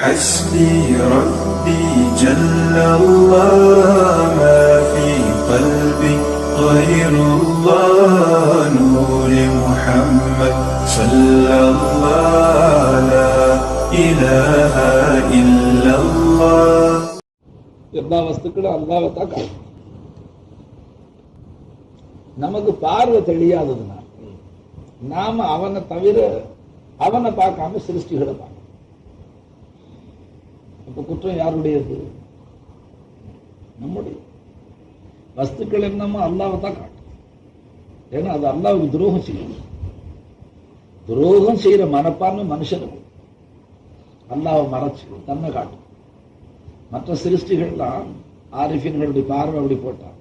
حسبي ربي جل الله ما في قلبي غير الله نور محمد صلى الله لا إله إلا الله எல்லா வஸ்துக்களும் அல்லாவை தான் காட்டும் நமக்கு பார்வை தெரியாததுனால நாம அவனை தவிர அவனை பார்க்காம சிருஷ்டிகளை பார்க்கணும் அப்ப குற்றம் யாருடையது? நம்முடைய. வஸ்துக்கள் என்னமோ அல்லாவை தான் காட்டும். ஏன்னா அது அல்லாவுக்கு துரோகம் செய்யும். துரோகம் செய்யற மனப்பான்மை மனுஷனுக்கு அல்லாவை மறைச்சு தன்னை காட்டும். மற்ற சிருஷ்டிகள்லாம் ஆரிஃபின்களுடைய பார்வை அப்படி போட்டான்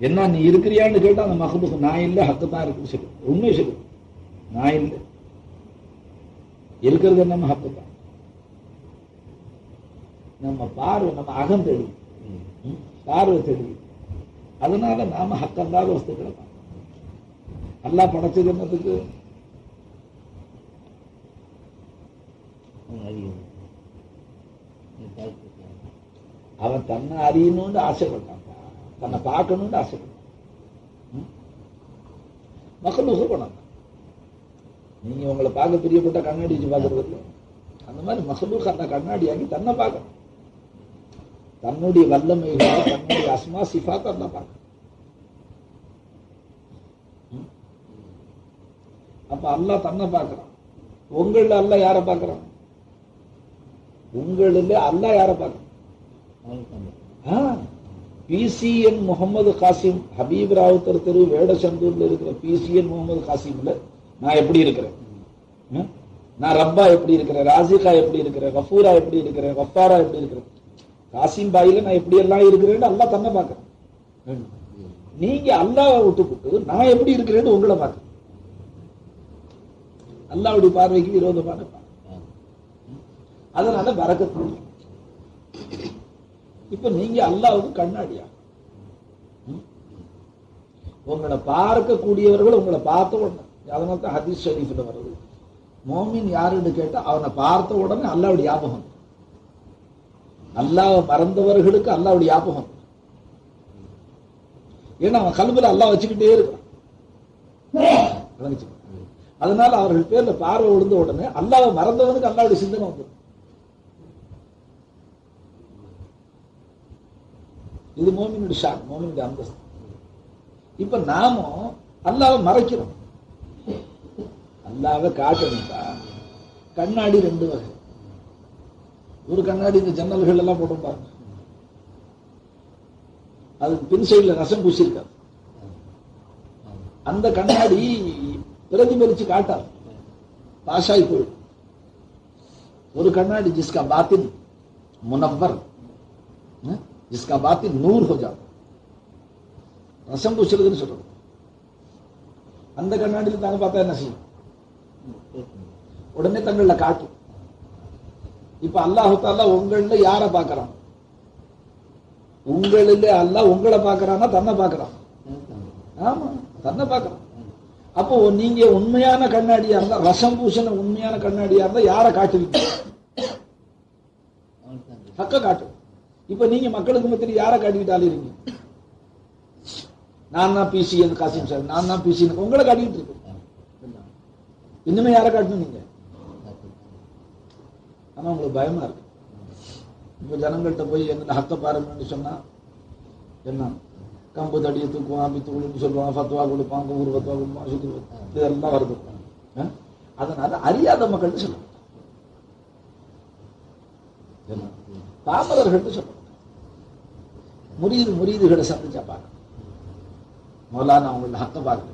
என்ன நீ இருக்கிறியான்னு கேட்டா அந்த மகபுக்கு நான் இல்லை ஹக்கு தான் இருக்குன்னு சொல்லு. உண்மை சொல்லு. நான் இல்லை. இருக்கிறது நம்ம ஹக்கு தான். நம்ம பார்வை நம்ம அகம் தெரியும். பார்வை தெரியும். அதனால நாம ஹக்கந்தாத வஸ்துக்களை தான் நல்லா படைச்சது என்னதுக்கு அவன் தன்னை அறியணும்னு ஆசைப்பட்டான். தன்னை பார்க்கணும்னு ஆசைப்பட்டான். ம்? மக்கள் கொண்டாங்க நீங்க உங்களை பார்க்க பிரியப்பட்ட கண்ணாடி வச்சு பார்க்கறது இல்லை. அந்த மாதிரி மசலூக் அந்த ஆகி தன்னை பார்க்கணும். தன்னுடைய வல்லமைகளை தன்னுடைய அஸ்மா சிஃபாத்தை தன்னை பார்க்கணும் அப்ப அல்லா தன்னை பார்க்கறான். உங்களில் அல்ல யார பார்க்கறான்? உங்களில் அல்ல யார பார்க்கறான்? பிசிஎன் முகமது காசிம் ஹபீப் ராவுத்தர் தெரு வேடசந்தூர்ல இருக்கிற பிசிஎன் முகமது காசிம்ல நான் எப்படி இருக்கிறேன்? நான் ரப்பா எப்படி இருக்கிறேன்? ராசிகா எப்படி இருக்கிறேன்? கஃபூரா எப்படி இருக்கிறேன்? கஃபாரா எப்படி இருக்கிறேன்? காசிம் பாயில நான் எப்படி எல்லாம் இருக்கிறேன்னு அல்லாஹ் தன்னை பார்க்கறேன். நீங்க அல்லாவை விட்டுப்புட்டு நான் எப்படி இருக்கிறேன்னு உங்களை பார்க்கறேன். அல்லாவுடைய பார்வைக்கு விரோதமான அதனால பறக்க இப்ப நீங்க அல்லாவுக்கு கண்ணாடியா? உங்களை பார்க்கக்கூடியவர்கள் உங்களை பார்த்த உடனே. அதனால தான் ஹதீஸ் ஷரீஃபில் வருது. மோமின் யாருன்னு கேட்டா அவனை பார்த்த உடனே அல்லாவுடைய ஞாபகம் அல்லாஹ் மறந்தவர்களுக்கு அல்லாவுடைய ஞாபகம் ஏன்னா அவன் கல்வியில் அல்லாஹ் வச்சுக்கிட்டே இருக்கான் அதனால அவர்கள் பேர்ல பார்வை விழுந்த உடனே அல்லாஹ் மறந்தவனுக்கு அல்லாவுடைய சிந்தனை வந்துடும். இது மோமினுடைய ஷாக் மோமினுடைய அந்தஸ்து. இப்ப நாமும் அல்லாவை மறைக்கிறோம். அல்லாவை காட்டணும்டா கண்ணாடி ரெண்டு வகை. ஒரு கண்ணாடி இந்த ஜன்னல்கள் எல்லாம் போட்டு பாருங்க. அது பின் சைடில் ரசம் பூசியிருக்காது அந்த கண்ணாடி பிரதிபலிச்சு காட்டாது பாஷாய் போயிடும் ஒரு கண்ணாடி ஜிஸ்கா பாத்தின் முனவர் ஜிஸ்கா பாத்தின் நூறு ஹோ ரசம் பூசிருக்குன்னு சொல்றது. அந்த கண்ணாடியில் தாங்க பார்த்தா என்ன செய்யும்? உடனே தங்களில் காட்டும். இப்ப அல்லாஹு தாலா உங்கள யார பாக்குறான்? உங்களில் அல்லாஹ் உங்களை பாக்குறான்னா தன்னை பாக்குறான். ஆமா தன்னை பாக்குறான். அப்போ நீங்க உண்மையான கண்ணாடியா இருந்தா ரசம் பூசின உண்மையான கண்ணாடியா இருந்தா யாரை காட்டுவீங்க? ஹக்க காட்டும் இப்ப நீங்க மக்களுக்கு மத்தியில் யார காட்டிக்கிட்டாலும் இருங்க நான் தான் பிசி காசிம் சார். நான் தான் பிசி உங்களை காட்டிக்கிட்டு இருக்கேன் இன்னுமே யாரை காட்டணும் நீங்க? ஆனா உங்களுக்கு பயமா இருக்கு. இப்போ ஜனங்கள்கிட்ட போய் என்ன ஹக்க பாருங்கன்னு சொன்னா என்ன? கம்பு தடியை தூக்குவான் அப்படி தூளுன்னு சொல்லுவான் ஃபத்வா கொடுப்பான் குமுர் ஃபத்வா கொடுப்பான் சுக்குரு இதெல்லாம் வருது. அதனால அறியாத மக்கள்கிட்ட சொல்லுவாங்க. என்ன? பாமரர்கள்ட்ட சொல்லுவாங்க. முரீது முரீதுகளை சந்திச்சா பார்க்க மௌலானா அவங்கள ஹக்க பாருங்க.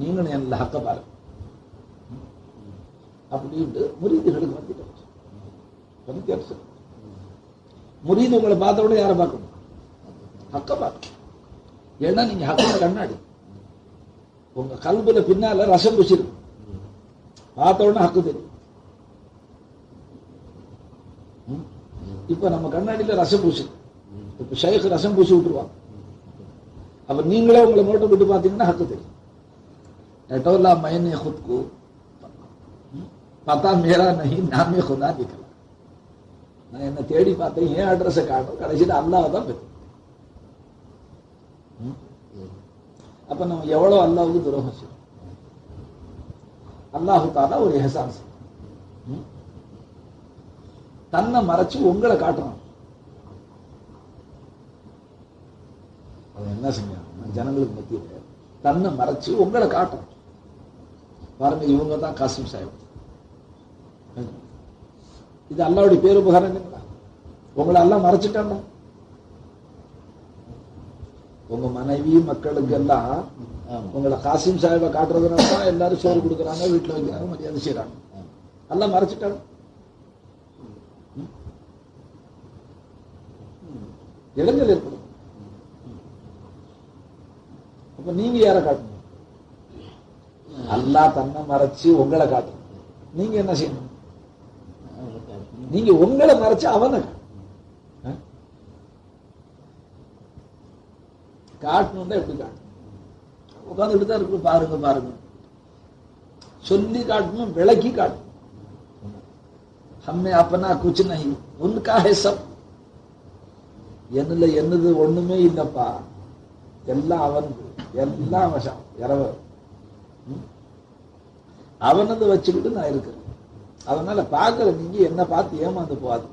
நீங்களும் என்னல ஹக்க பாருங்க. அப்படின்ட்டு முரீதுகளுக்கு வந்துட்டோம். வந்து கேட்டு முரீது உங்களை பார்த்த உடனே யாரை பார்க்கணும் ஹக்க பார்க்கணும் ஏன்னா நீங்க ஹக்க கண்ணாடி உங்க கல்புல பின்னால ரசம் பூசிருக்கு பார்த்த உடனே ஹக்கு தெரியும் ம்? இப்ப நம்ம கண்ணாடியில ரசம் பூசி இப்ப ஷேக் ரசம் பூசி விட்டுருவாங்க அப்ப நீங்களே உங்களை நோட்டை விட்டு பார்த்தீங்கன்னா ஹக்கு தெரியும் टटोला मैंने खुद को पता मेरा नहीं नाम खुदा निकला நான் என்ன தேடி பார்த்தேன் ஏன் அட்ரஸை காட்டும் கடைசியில் அல்லாஹ் தான் பெற்று. அப்ப நம்ம எவ்வளவு அல்லாவுக்கு துரோகம் செய்யும் அல்லாஹு தாலா ஒரு எஹசான் செய்யும். தன்னை மறைச்சு உங்களை காட்டணும். அவன் என்ன செஞ்சான்? ஜனங்களுக்கு மத்தியில் தன்னை மறைச்சு உங்களை காட்டணும். பாருங்க இவங்க தான் காசிம் சாஹிப். இது அல்லாவுடைய பேருபகாரம் இல்லைங்களா உங்களை எல்லாம் மறைச்சிட்டாண்டா உங்க மனைவி மக்களுக்கு எல்லாம் உங்களை காசிம் சாஹிபை காட்டுறதுனால தான் எல்லாரும் சோறு கொடுக்குறாங்க வீட்டுல வைக்கிறாங்க மரியாதை செய்யறாங்க எல்லாம் மறைச்சிட்டாங்க ம்? இடைஞ்சல் ஏற்படும். அப்ப நீங்க யாரை காட்டணும்? அல்லா தன்னை மறைச்சு உங்களை காட்டணும். நீங்க என்ன செய்யணும்? நீங்க உங்களை மறைச்சு அவனை. காட்டணும்னா எப்படி காட்டணும்? உட்காந்துட்டு தான் இருக்கு பாருங்க பாருங்க. சொல்லி காட்டணும் விளக்கி காட்டணும். ஹம்மே அப்பனா குச்சு நகி. உன்னுக்கா ஹெசம் என்னல என்னது ஒண்ணுமே இல்லப்பா. எல்லாம் அவனுக்கு எல்லாம் வசம் இரவு அவனது வச்சுக்கிட்டு நான் இருக்கிறேன். அதனால பார்க்கற நீங்க என்ன பார்த்து ஏமாந்து போகாது.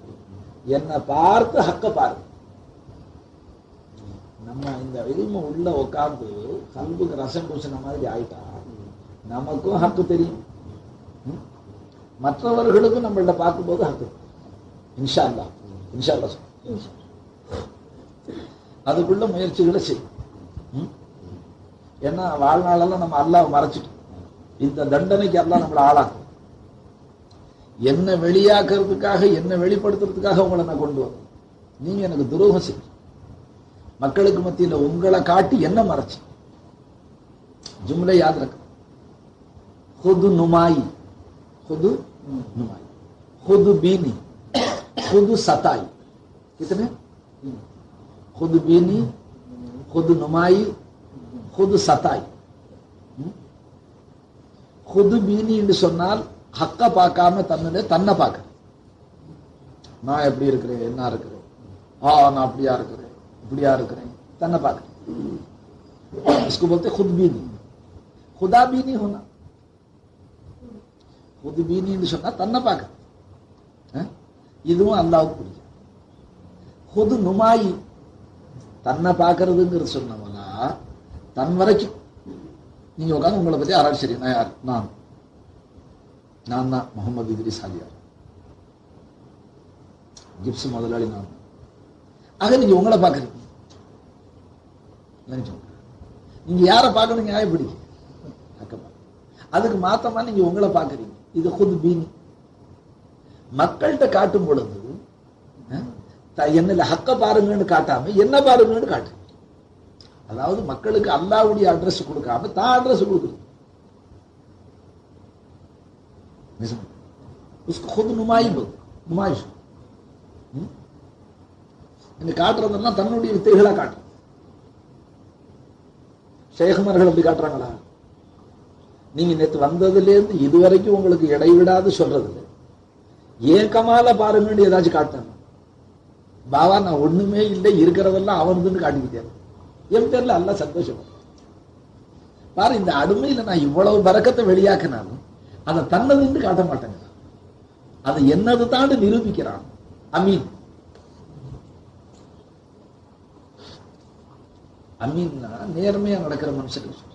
என்னை பார்த்து ஹக்க பாருங்க. நம்ம இந்த இல்ம உள்ள உட்கார்ந்து கல்புக்கு ரசம் பூசின மாதிரி ஆயிட்டா நமக்கும் ஹக்கு தெரியும். மற்றவர்களுக்கும் நம்மள்ட பார்க்கும்போது ஹக்கு. இன்ஷா அல்லா இன்ஷா அல்லா அதுக்குள்ள முயற்சிகளை செய்யும் ஏன்னா வாழ்நாளெல்லாம் நம்ம அல்லாஹ் மறைச்சிட்டோம். இந்த தண்டனைக்கு எல்லாம் நம்மளை ஆளாக்கும். என்ன வெளியாக்குறதுக்காக என்ன வெளிப்படுத்துறதுக்காக உங்களை நான் கொண்டு வந்தேன் நீங்க எனக்கு துரோகம் செய்ய மக்களுக்கு மத்தியில உங்களை காட்டி என்ன மறைச்சு ஜும்லை யாத் ரக்க खुद नुमाई खुद नुमाई खुद बीनी खुद सताई कितने खुद बीनी खुद नुमाई खुद सताई ம்? खुद बीनी என்று சொன்னால் ஹக்க பார்க்காம தன்னுடைய தன்னை பார்க்க நான் எப்படி இருக்கிறேன் என்ன இருக்கிறேன் ஆ நான் அப்படியா இருக்கிறேன் இப்படியா இருக்கிறேன் தன்னை பார்க்க इसको बोलते खुद बीनी खुदा बीनी होना खुद बीनी சொன்னா தன்னை பார்க்க அஹ்? இதுவும் அல்லாவுக்கு பிடிக்கும் खुद நுமாயி தன்னை பார்க்கறதுங்கிறது சொன்னவனா தன் வரைக்கும் நீங்க உட்காந்து உங்களை பத்தி ஆராய்ச்சி சரி நான் யார் நான் நான் தான் முகமது இத்ரிஸ் ஆலியார் ஜிப்ஸ் முதலாளி நான் ஆக நீங்க உங்களை பார்க்கறீங்க நினைச்சோம் நீங்க யாரை பார்க்கணும் நியாயப்படி அதுக்கு மாத்தமா நீங்க உங்களை பார்க்கறீங்க இது खुद பீனி மக்கள்கிட்ட காட்டும் பொழுது என்ன என்னல ஹக்க பாருங்கன்னு காட்டாம என்ன பாருங்கன்னு காட்டு அதாவது மக்களுக்கு அல்லாவுடைய அட்ரஸ் கொடுக்காம தான் அட்ரஸ் கொடுக்குறது நிஜம். उसको खुद नुमाई बोल नुमाइश ம்? இந்த காட்டுறதெல்லாம் தன்னுடைய வித்தைகளா காட்டுறது ஷேகுமார்கள் அப்படி காட்டுறாங்களா நீங்க நேத்து வந்ததுல இருந்து இதுவரைக்கும் உங்களுக்கு இடைவிடாது சொல்றது இல்லை ஏன் கமால பாருங்கன்னு ஏதாச்சும் காட்டாங்க பாவா நான் ஒண்ணுமே இல்லை இருக்கிறதெல்லாம் அவனதுன்னு காட்டிக்கிட்டேன் என் பேர்ல அல்ல சந்தோஷம் பாரு இந்த அடிமையில நான் இவ்வளவு பறக்கத்தை வெளியாக்கினாலும் அதை தன்னது என்று காட்ட மாட்டேங்கிறான் அது என்னது தாண்டு நிரூபிக்கிறான். அமீன். அமீன்னா நேர்மையா நடக்கிற மனுஷனுக்கு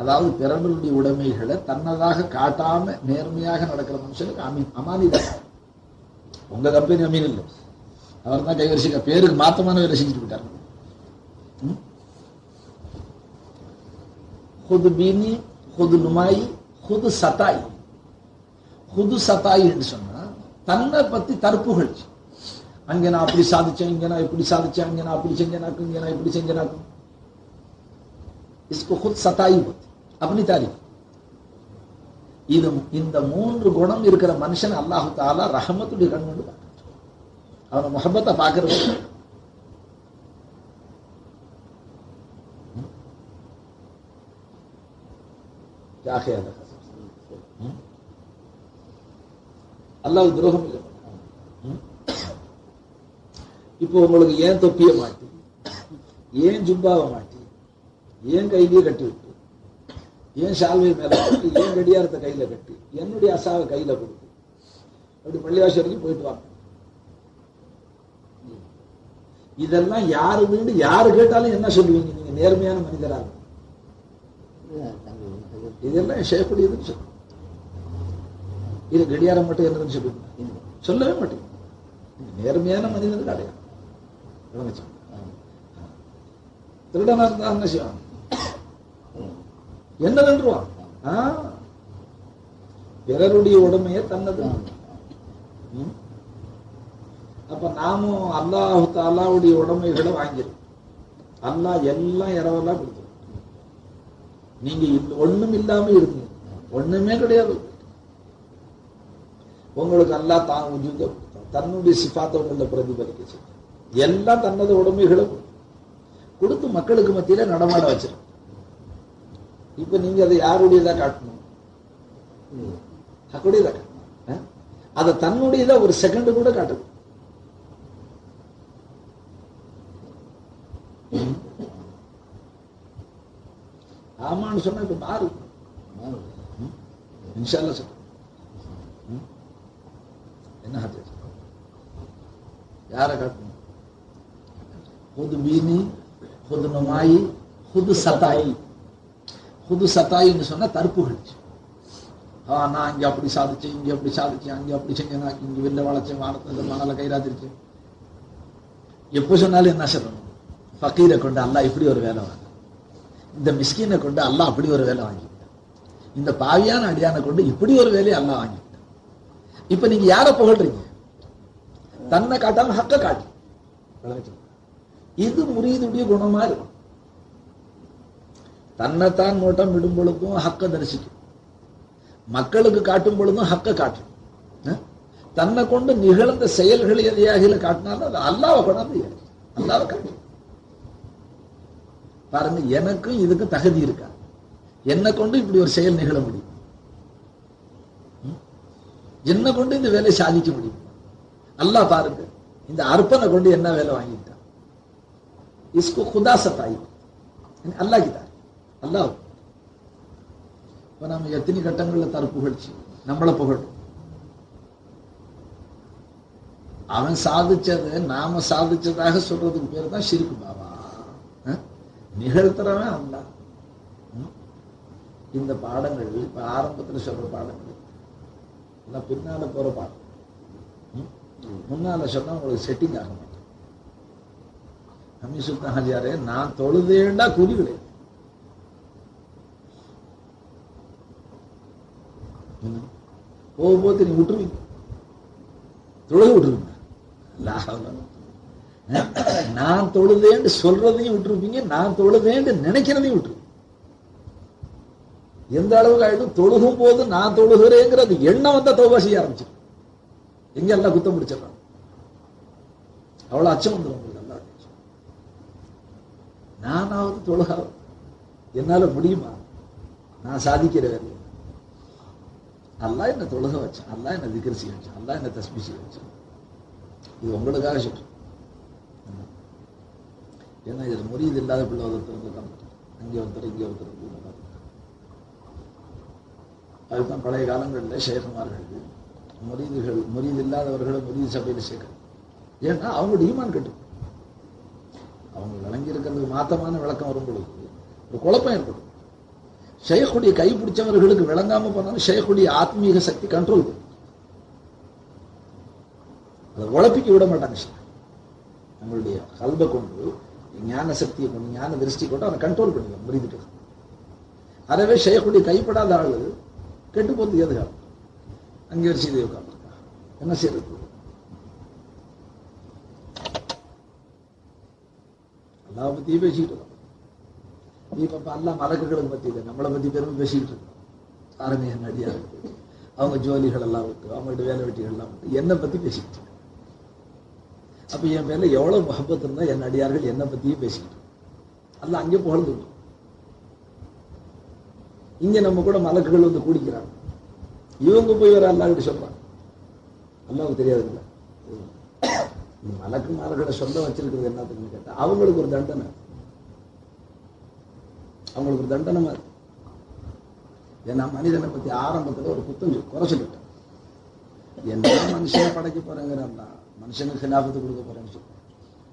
அதாவது பிறனுடைய உடைமைகளை தன்னதாக காட்டாம நேர்மையாக நடக்கிற மனுஷனுக்கு அமீன். அமானி உங்க கம்பெனி அமீன் இல்லை. அவர் தான் கைவரிசிக்க பேருக்கு மாத்தமான வேலை செஞ்சுட்டு போயிட்டாரு. خذ بيني خذ نمائي नुमाई खुद சத்தாய் खुद சத்தாய் என்று சொன்னா தன்னை பத்தி தற்புகழ்ச்சி அங்க நான் அப்படி சாதிச்சேன் இங்க நான் இப்படி சாதிச்சேன் அங்க நான் அப்படி செஞ்சேனாக்கும் இங்க நான் இப்படி செஞ்சேனாக்கும் इसको खुद சத்தாய் பத்தி अपनी तारीफ இது இந்த மூன்று குணம் இருக்கிற மனுஷன் அல்லாஹு தாலா ரஹமத்துடைய கண் கொண்டு பார்க்கிறான். அவனை முகப்பத்தை பார்க்கறது क्या அல்லாவுக்கு துரோகம் இல்லை. இப்போ உங்களுக்கு ஏன் தொப்பியை மாட்டி? ஏன் ஜும்பாவை மாட்டி? ஏன் கையிலேயே கட்டி விட்டு? ஏன் ஷால்வையை மேலே கட்டி? ஏன் கடியாரத்தை கையில் கட்டி? என்னுடைய அசாவை கையில் கொடுத்து? அப்படி பள்ளிவாசம் வரைக்கும் போயிட்டு வாங்க. இதெல்லாம் யாரு வீடு யாரு கேட்டாலும் என்ன சொல்லுவீங்க? நீங்க நேர்மையான மனிதராக இதெல்லாம் ஷேக்குடையதுன்னு சொல்லுங்க. இது கடியாரம் மட்டும் என்னதுன்னு சொல்லுவீங்க சொல்லவே மாட்டீங்க நேர்மையான மனிதன் கிடையாது திருடனா இருந்தா என்ன செய்வான் என்ன நின்றுவான் பிறருடைய உடமையை தன்னது. அப்ப நாமும் அல்லாஹு அல்லாவுடைய உடமைகளை வாங்கிடும் அல்லாஹ் எல்லாம் இரவெல்லாம் கொடுத்துரும். நீங்க ஒண்ணும் இல்லாம இருந்தீங்க ஒண்ணுமே கிடையாது. உங்களுக்கு எல்லாம் தான் உஜூத தன்னுடைய சிபாத்தை உங்களில் பிரதிபலிக்க செய்யும். எல்லாம் தன்னது உடமைகளும். கொடுத்து. கொடுத்து மக்களுக்கு மத்தியில நடமாட வச்சிருக்க இப்ப நீங்க அதை யாருடையதா காட்டணும்? தன்னுடையதா காட்டணும். அதை தன்னுடையதா ஒரு செகண்ட் கூட காட்டுது. ஆமான்னு சொன்னா இப்ப மாறு ம்? இன்ஷால்லா சொல்றேன். என்ன ஹதீஸ் யாரை காட்டணும் खुद बीनी खुद नुमाई खुद सताई खुद சத்தாயின்னு சொன்னா தற்புகழ்ச்சி ஆ நான் இங்க அப்படி சாதிச்சேன் இங்க அப்படி சாதிச்சேன் அங்க அப்படி செஞ்சேன் நான் இங்க வெளில வளைச்சேன் வானத்துல மணல கைராதிருச்சேன் எப்போ சொன்னாலும் என்ன சொல்லணும் ஃபக்கீரை கொண்டு அல்லாஹ் இப்படி ஒரு வேலை வாங்க இந்த மிஸ்கீனை கொண்டு அல்லாஹ் அப்படி ஒரு வேலை வாங்கிட்டான் இந்த பாவியான அடியானை கொண்டு இப்படி ஒரு வேலையை அல்லாஹ் வாங்கிட்டான் இப்ப நீங்க யாரை புகழ்றீங்க? தன்னை காட்டாம ஹக்க காட்டு. இது முறியதுடைய குணமா இருக்கும். தன்னைத்தான் நோட்டம் விடும் பொழுதும் ஹக்க தரிசிக்கும். மக்களுக்கு காட்டும் பொழுதும் ஹக்க காட்டும். தன்னை கொண்டு நிகழ்ந்த செயல்கள் எதையாக காட்டினாலும் அது அல்லாவை கொண்டாந்து அல்லாவை காட்டும். பாருங்க எனக்கும் இதுக்கு தகுதி இருக்கா? என்னை கொண்டு இப்படி ஒரு செயல் நிகழ முடியும்? என்னை கொண்டு இந்த வேலையை சாதிக்க முடியும் அல்லாஹ் பாருங்க இந்த அர்ப்பனை கொண்டு என்ன வேலை வாங்கிட்டான் इसको खुदा सताई यानी अल्लाह की तारीफ அல்லாஹ் இப்ப நம்ம எத்தனை கட்டங்கள்ல தர புகழ்ச்சி நம்மளை புகழும் அவன் சாதிச்சதை நாம சாதிச்சதாக சொல்றதுக்கு பேர் தான் ஷிருக்கு பாபா அஹ்? நிகழ்த்துறவன் அல்லாஹ் ம்? இந்த பாடங்கள் இப்ப ஆரம்பத்துல சொல்ற பாடங்கள் எல்லாம் பின்னால போற பாடம் முன்னால் முன்னால சொன்னா உங்களுக்கு செட்டிங் ஆக மாட்டேன். ஹமீசுத்தன் ஹஜியாரே நான் தொழுதேண்டா கூலி கிடையாது போக போது நீ விட்டுருவீங்க. தொழுக விட்டுருவீங்க. லா நான் தொழுதேன்னு சொல்றதையும் விட்டுருப்பீங்க நான் தொழுதேன்னு நினைக்கிறதையும் விட்டுருவீங்க. எந்த அளவுக்கு ஆயிடும் தொழுகும் போது நான் தொழுகிறேங்கிறது எண்ணம் வந்தா தௌபா செய்ய ஆரம்பிச்சிடும். எங்க எல்லாம் குத்தம் பிடிச்சிடறான் அவ்வளவு அச்சம் வந்துடும் உங்களுக்கு நல்லா நானாவது தொழுகாவது என்னால முடியுமா? நான் சாதிக்கிற வேலை அல்லாஹ் என்ன தொழுக வச்சான். அல்லாஹ் என்ன திக்ர் செய்ய வச்சான். அல்லாஹ் என்ன தஸ்பி செய்ய வச்சான். இது உங்களுக்காக சொல்றேன் ஏன்னா இதுல முறியது இல்லாத பிள்ளை ஒருத்தர் இருந்திருக்காங்க அங்கே ஒருத்தர் இங்கே ஒருத்தர். அதுதான் பழைய காலங்களில் ஷேகுமார்கள் முறிதுகள் முறிது இல்லாதவர்களை முறிது சபையில் சேர்க்கணும் ஏன்னா அவங்களோட ஈமான் கட்டு. அவங்க விளங்கி மாத்தமான விளக்கம் வரும் பொழுது ஒரு குழப்பம் ஏற்படும். ஷேகுடைய கை பிடிச்சவர்களுக்கு விளங்காம போனாலும் ஷேகுடைய ஆத்மீக சக்தி கண்ட்ரோல் பண்ணும் அதை உழப்பிக்க விட மாட்டாங்க நம்மளுடைய கல்வை கொண்டு ஞான சக்தியை கொண்டு ஞான திருஷ்டி கொண்டு அதை கண்ட்ரோல் பண்ணிக்கலாம் முறிந்துட்டு அதவே ஷேகுடைய கைப்படாத ஆளு கெட்டு போது காரணம்? அங்கே ஒரு செய்தி உட்காந்துருக்கா என்ன செய்யறது எல்லா பத்தியும் பேசிக்கிட்டு இருக்கோம் நீ இப்ப எல்லாம் மலக்குகளுக்கு பத்தி இல்லை நம்மளை பத்தி பெருமை பேசிக்கிட்டு இருக்கோம் ஆரம்பிய நடிகா இருக்கு அவங்க ஜோலிகள் எல்லாம் விட்டு அவங்கள்ட்ட வேலை வெட்டிகள் எல்லாம் விட்டு என்னை பத்தி பேசிக்கிட்டு அப்ப என் பேர்ல எவ்வளவு மகப்பத்து இருந்தா என் அடியார்கள் என்னை பத்தியும் பேசிக்கிட்டு அல்ல அங்கே புகழ்ந்து இங்க நம்ம கூட மலக்குகள் வந்து கூடிக்கிறாங்க. இவங்க போய் வர அல்லாவிட்டு சொல்றாங்க. அல்லாவுக்கு தெரியாதுல்ல. மலக்கு மார்களை சொந்தம் வச்சிருக்கிறது என்னத்துக்குன்னு கேட்டா அவங்களுக்கு ஒரு தண்டனை. அவங்களுக்கு ஒரு தண்டனை மாதிரி. ஏன்னா மனிதனை பத்தி ஆரம்பத்துல ஒரு குத்தம் குறைச்சிக்கிட்டேன் என்ன மனுஷனை படைக்க போறேங்கிறான்டா மனுஷனுக்கு லாபத்தை கொடுக்க போறேன்னு சொல்றேன்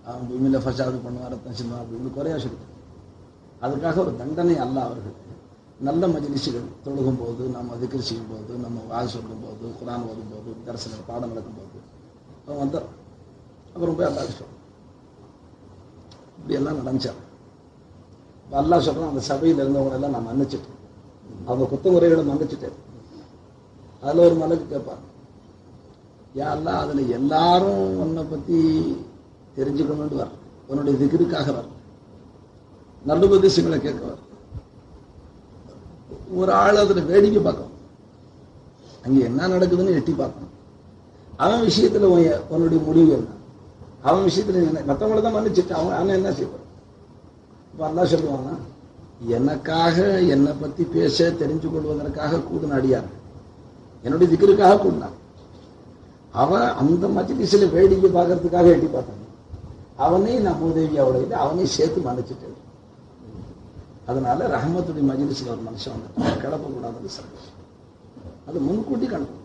அவன் பூமியில ஃபசாது பண்ணுவான் ரத்தம் சின்ன அப்படின்னு குறையா சொல்லிட்டேன். அதுக்காக ஒரு தண்டனை அல்ல அவர்கள் நல்ல மஜ்லிஸுகள் தொழுகும் போது நம்ம திக்ர் செய்யும் போது நம்ம வாய் சொல்லும் போது குரான் ஓதும் போது தரிசன பாடம் நடக்கும் போது அவன் வந்தார் அப்புறம் போய் அல்லாஹ் சொல்றான் இப்படி எல்லாம் இப்போ அல்லா அல்லாஹ் அந்த சபையில் இருந்தவங்க எல்லாம் நான் மன்னிச்சிட்டேன். அவங்க குத்தமுறைகளை மன்னிச்சிட்டேன். அதுல ஒரு மலக்கு கேட்பார் யா அல்லாஹ் அதுல எல்லாரும் உன்னை பத்தி தெரிஞ்சுக்கணும்னு வர உன்னுடைய திகிருக்காக வர நல்லுபதேசங்களை கேட்க வர ஒரு ஆள் அதில் வேடிக்கை பார்க்கணும். அங்க என்ன நடக்குதுன்னு எட்டி பார்க்கணும். அவன் விஷயத்துல உன் உன்னுடைய முடிவு என்ன? அவன் விஷயத்துல என்ன? மற்றவங்கள தான் மன்னிச்சுட்டு அவன் அவன் என்ன செய்வான் இப்போ அதான் சொல்லுவானா எனக்காக என்னை பத்தி பேச தெரிஞ்சு கொள்வதற்காக கூடின அடியார் என்னுடைய திக்கிற்காக கூடினான். அவன் அந்த மஜ்லிஸில் வேடிக்கை பார்க்கறதுக்காக எட்டி பார்த்தான். அவனையும் நான் உதவியோட இல்லை அவனையும் சேர்த்து மன்னிச்சுட்டேன். அதனால ரஹமத்துடைய மஜிலிஸில் ஒரு மனுஷன் வந்துட்டான் கிளப்பக்கூடாதுன்னு சந்தோஷம் அது முன்கூட்டி கணக்கு.